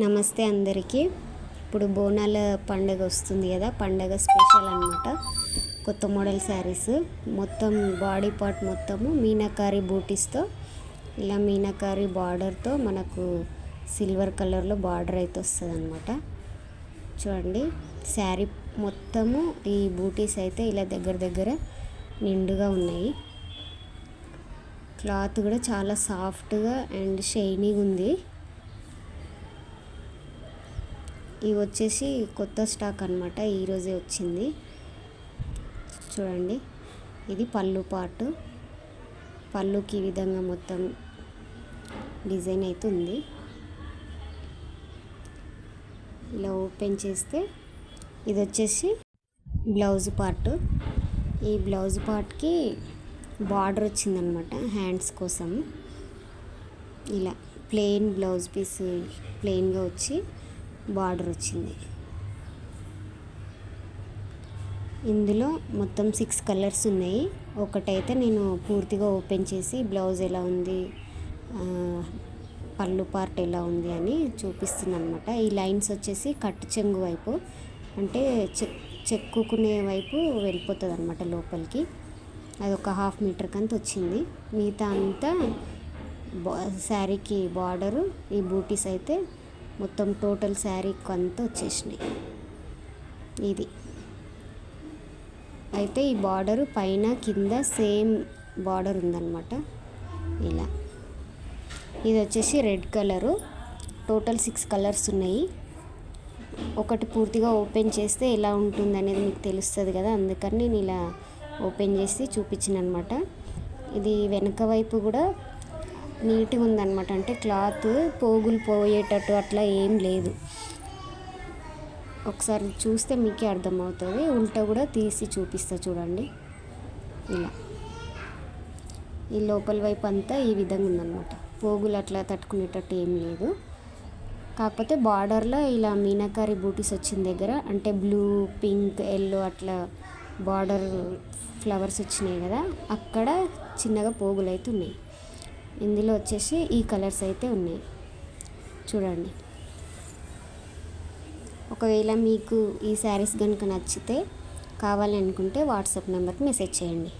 నమస్తే అందరికీ. ఇప్పుడు బోనాల పండగ వస్తుంది కదా పండగ స్పెషల్ అనమాట కొత్త మోడల్ శారీస్ మొత్తం బాడీ పార్ట్ మొత్తము మీనాకారి బూటీస్తో ఇలా మీనాకారి బార్డర్తో మనకు సిల్వర్ కలర్లో బార్డర్ అయితే వస్తుంది అనమాట చూడండి శారీ మొత్తము ఈ బూటీస్ అయితే ఇలా దగ్గర దగ్గర నిండుగా ఉన్నాయి. క్లాత్ కూడా చాలా సాఫ్ట్గా అండ్ షైనీగా ఉంది ఇవి వచ్చేసి కొత్త స్టాక్ అనమాట ఈరోజే వచ్చింది. చూడండి ఇది పళ్ళు పాటు. పళ్ళుకి ఈ విధంగా మొత్తం డిజైన్ అయితే ఉంది ఇలా ఓపెన్ చేస్తే ఇది వచ్చేసి బ్లౌజ్ పార్ట్. ఈ బ్లౌజ్ పార్ట్కి బార్డర్ వచ్చిందనమాట హ్యాండ్స్ కోసం. ఇలా ప్లెయిన్ బ్లౌజ్ పీస్ ప్లెయిన్గా వచ్చి బార్డర్ వచ్చింది. ఇందులో మొత్తం సిక్స్ కలర్స్ ఉన్నాయి. ఒకటైతే నేను పూర్తిగా ఓపెన్ చేసి బ్లౌజ్ ఎలా ఉంది పళ్ళు పార్ట్ ఎలా ఉంది అని చూపిస్తున్నాను అనమాట ఈ లైన్స్ వచ్చేసి కట్టు చెంగు వైపు అంటే చె చెక్కుకునే వైపు వెళ్ళిపోతుంది అనమాట లోపలికి. అది ఒక హాఫ్ మీటర్ కంత వచ్చింది. మిగతా అంతా బా శారీకి బార్డరు ఈ బూటీస్ అయితే మొత్తం టోటల్ శారీ అంతా వచ్చేసినాయి ఇది. అయితే ఈ బార్డరు పైన కింద సేమ్ బార్డర్ ఉందన్నమాట. ఇలా. ఇది వచ్చేసి red colour. Total six colours ఉన్నాయి. ఒకటి పూర్తిగా ఓపెన్ చేస్తే ఎలా ఉంటుంది అనేది మీకు తెలుస్తుంది కదా అందుకని నేను ఇలా ఓపెన్ చేసి చూపించిన అనమాట ఇది వెనక వైపు కూడా నీట్గా ఉందన్నమాట అంటే క్లాత్ పోగులు పోయేటట్టు అట్లా ఏం లేదు. ఒకసారి చూస్తే మీకే అర్థమవుతుంది. ఉల్టా కూడా తీసి చూపిస్తా చూడండి. ఇలా. ఈ లోపల వైపు అంతా ఈ విధంగా ఉందన్నమాట పోగులు అట్లా తట్టుకునేటట్టు ఏం లేదు. కాకపోతే బార్డర్లో ఇలా మీనాకారి బూటీస్ వచ్చిన దగ్గర అంటే బ్లూ పింక్ ఎల్లో అట్లా బార్డర్ ఫ్లవర్స్ వచ్చినాయి కదా అక్కడ చిన్నగా పోగులు అయితే ఉన్నాయి. ఇందులో వచ్చేసి ఈ కలర్స్ అయితే ఉన్నాయి. చూడండి. ఒకవేళ మీకు ఈ శారీస్ కనుక నచ్చితే కావాలనుకుంటే వాట్సాప్ నెంబర్కి మెసేజ్ చేయండి.